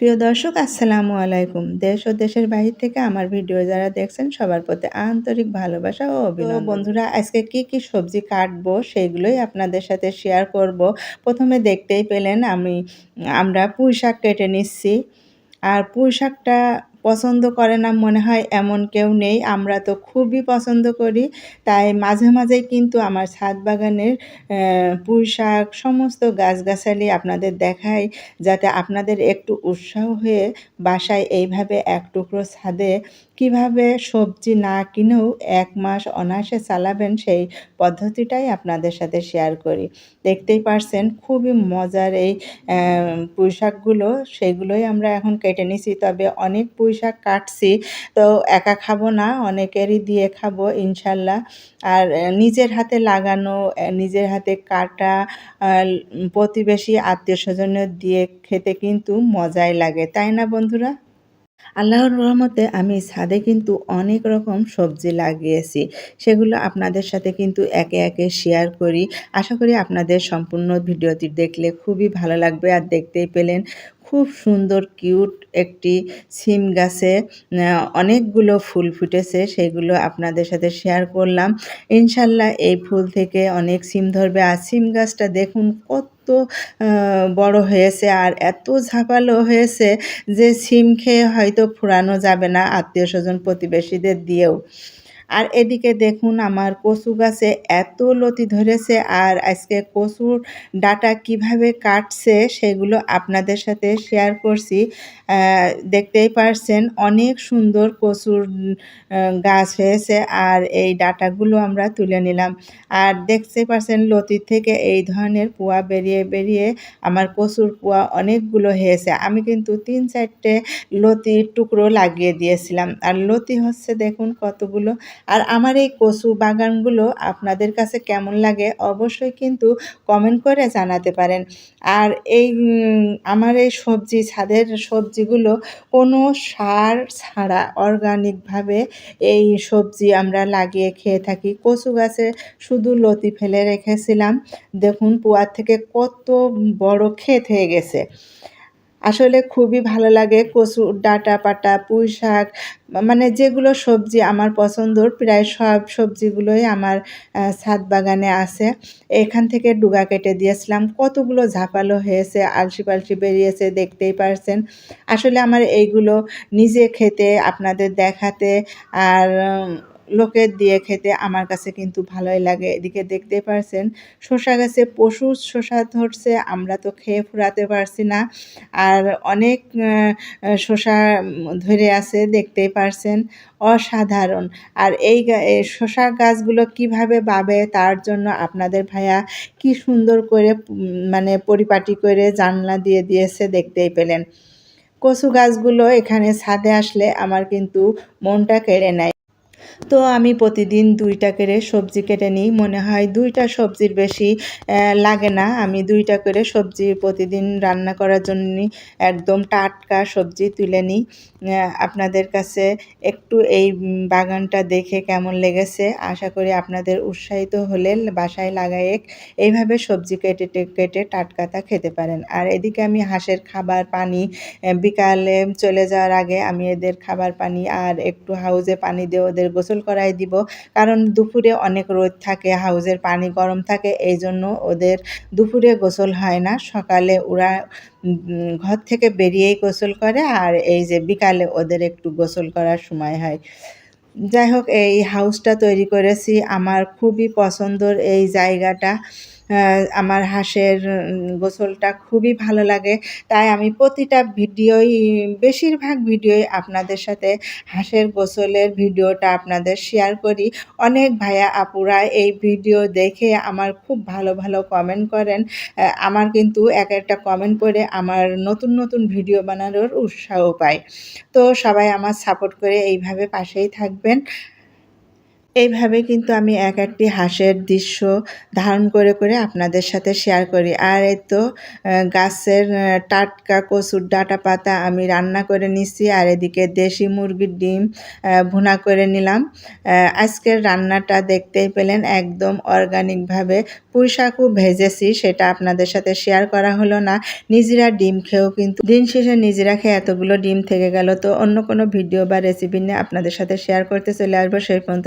প্রিয় দর্শক আসসালামু আলাইকুম। দেশ ও দেশের বাহির থেকে আমার ভিডিও যারা দেখছেন সবার প্রতি আন্তরিক ভালোবাসা ও অভিনন্দন। বন্ধুরা আজকে কি কি সবজি কাটবো সেগুলোই আপনাদের সাথে শেয়ার করব। প্রথমে দেখতেই পেলেন আমি আমরা পুঁই শাক কেটে নিচ্ছি। আর পুঁই শাকটা পছন্দ করে না, মনে হয় এমন কেউ নেই। আমরা তো খুবই পছন্দ করি। তাই মাঝে মাঝে কিন্তু আমার ছাদ বাগানের পুঁই শাক সমস্ত গাছগাছালি আপনাদের দেখাই, যাতে আপনাদের একটু উৎসাহ হয়ে বাসায় এইভাবে এক টুকরো ছাদে কীভাবে সবজি না কিনেও এক মাস অনায়াসে চালাবেন সেই পদ্ধতিটাই আপনাদের সাথে শেয়ার করি। দেখতেই পারছেন খুবই মজার এই পুঁই শাকগুলো সেগুলোই আমরা এখন কেটে নিছি। তবে অনেক পুঁই শাক কাটছি, তো একা খাব না, অনেকেরই দিয়ে খাব, ইনশাল্লাহ। আর নিজের হাতে লাগানো নিজের হাতে কাটা প্রতিবেশী আত্মীয় স্বজনের দিয়ে খেতে কিন্তু মজাই লাগে, তাই না বন্ধুরা? আল্লাহর রহমতে আমি ছাদে কিন্তু অনেক রকম সবজি লাগিয়েছি। সেগুলো আপনাদের সাথে কিন্তু একে একে শেয়ার করি। আশা করি আপনাদের সম্পূর্ণ ভিডিওটি দেখলে খুবই ভালো লাগবে আর দেখতেই পেলেন খুব সুন্দর কিউট একটি সিম গাছে অনেকগুলো ফুল ফুটেছে, সেগুলো আপনাদের সাথে শেয়ার করলাম। ইনশাল্লাহ এই ফুল থেকে অনেক সিম ধরবে। আর সিম গাছটা দেখুন কত বড় হয়েছে আর এত ঝাঁপালো হয়েছে যে সিম খেয়ে হয়তো ফুরানো যাবে না আত্মীয় স্বজন প্রতিবেশীদের দিয়েও। আর এদিকে দেখুন আমার কচু গাছে এত লতি ধরেছে আর আজকে কচুর ডাটা কীভাবে কাটছে সেগুলো আপনাদের সাথে শেয়ার করছি। দেখতেই পারছেন অনেক সুন্দর কচুর গাছ হয়েছে আর এই ডাটাগুলো আমরা তুলে নিলাম। আর দেখতে পারছেন লতি থেকে এই ধরনের পোয়া বেরিয়ে বেরিয়ে আমার কচুর পোয়া অনেকগুলো হয়েছে। আমি কিন্তু তিন চারটে লতির টুকরো লাগিয়ে দিয়েছিলাম। আর লতি হচ্ছে দেখুন কতগুলো আর আমার এই কচু বাগানগুলো আপনাদের কাছে কেমন লাগে অবশ্যই কিন্তু কমেন্ট করে জানাতে পারেন। আর এই আমার এই সবজি, ছাদের সবজিগুলো কোনো সার ছাড়া অর্গানিকভাবে এই সবজি আমরা লাগিয়ে খেয়ে থাকি। কচু গাছে শুধু লতি ফেলে রেখেছিলাম। দেখুন পুয়ার থেকে কত বড় ক্ষেত হয়ে গেছে। আসলে খুবই ভালো লাগে কচু ডাটা পাটা পুঁই শাক মানে যেগুলো সবজি আমার পছন্দর প্রায় সব সবজিগুলোই আমার ছাদ বাগানে আছে। এখান থেকে ডুগা কেটে দিয়েছিলাম। কতগুলো ঝাপালো হয়েছে, আলসি পালসি বেরিয়েছে, দেখতেই পারছেন। আসলে আমার এইগুলো নিজে খেতে, আপনাদের দেখাতে, আর লোকের দিয়ে খেতে আমার কাছে কিন্তু ভালোই লাগে। এদিকে দেখতে পারছেন শশা গাছে প্রচুর শশা ধরছে, আমরা তো খেয়ে ফুরাতে পারছি না। আর অনেক শশা ধরে আছে, দেখতেই পারছেন, অসাধারণ। আর এই শশা গাছগুলো কীভাবে পাবে তার জন্য আপনাদের ভাইয়া কি সুন্দর করে মানে পরিপাটি করে জানলা দিয়ে দিয়েছে দেখতেই পেলেন। কচু গাছগুলো এখানে ছাদে আসলে আমার কিন্তু মনটা কেড়ে নেয়। তো আমি প্রতিদিন দুইটা করে সবজি কেটে নিই। মনে হয় দুইটা সবজির বেশি লাগে না। আমি দুইটা করে সবজি প্রতিদিন রান্না করার জন্য একদম টাটকা সবজি তুলে নিই। আপনাদের কাছে একটু এই বাগানটা দেখে কেমন লেগেছে? আশা করি আপনাদের উৎসাহিত হলে বাসায় লাগায়ে এইভাবে সবজি কেটে কেটে টাটকাতা খেতে পারেন। আর এদিকে আমি হাঁসের খাবার পানি বিকালে চলে যাওয়ার আগে আমি এদের খাবার পানি আর একটু হাউজে পানি দিয়ে ওদের গোসল করাই দিব। কারণ দুপুরে অনেক রোদ থাকে, হাউজের পানি গরম থাকে এই জন্য ওদের দুপুরে গোসল হয় না। সকালে ওরা ঘর থেকে বেরিয়েই গোসল করে আর এই যে বিকালে ওদের একটু গোসল করার সময় হয়। যাই হোক, এই হাউসটা তৈরি করেছি। আমার খুবই পছন্দর এই জায়গাটা। আমার হাঁসের গোসলটা খুবই ভালো লাগে। তাই আমি প্রতিটা ভিডিওই, বেশিরভাগ ভিডিওই আপনাদের সাথে হাঁসের গোসলের ভিডিওটা আপনাদের শেয়ার করি। অনেক ভাইয়া আপুরা এই ভিডিও দেখে আমার খুব ভালো ভালো কমেন্ট করেন। আমার কিন্তু এক একটা কমেন্ট করে আমার নতুন নতুন ভিডিও বানানোর উৎসাহ পায়। তো সবাই আমার সাপোর্ট করে এইভাবে পাশেই থাকবেন। এইভাবে কিন্তু আমি এক একটি হাঁসের দৃশ্য ধারণ করে করে আপনাদের সাথে শেয়ার করি। আর এই তো গাছের টাটকা কচুর ডাটা পাতা আমি রান্না করে নিছি আর এদিকে দেশি মুরগির ডিম ভুনা করে নিলাম। আজকের রান্নাটা দেখতেই পেলেন একদম অর্গানিকভাবে পুঁই শাকও ভেজেছি, সেটা আপনাদের সাথে শেয়ার করা হলো না। নিজেরা ডিম খেয়েও কিন্তু, দিন শেষে নিজেরা খেয়ে এতগুলো ডিম থেকে গেল। তো অন্য কোনো ভিডিও বা রেসিপি নিয়ে আপনাদের সাথে শেয়ার করতে চলে আসব, সেই পর্যন্ত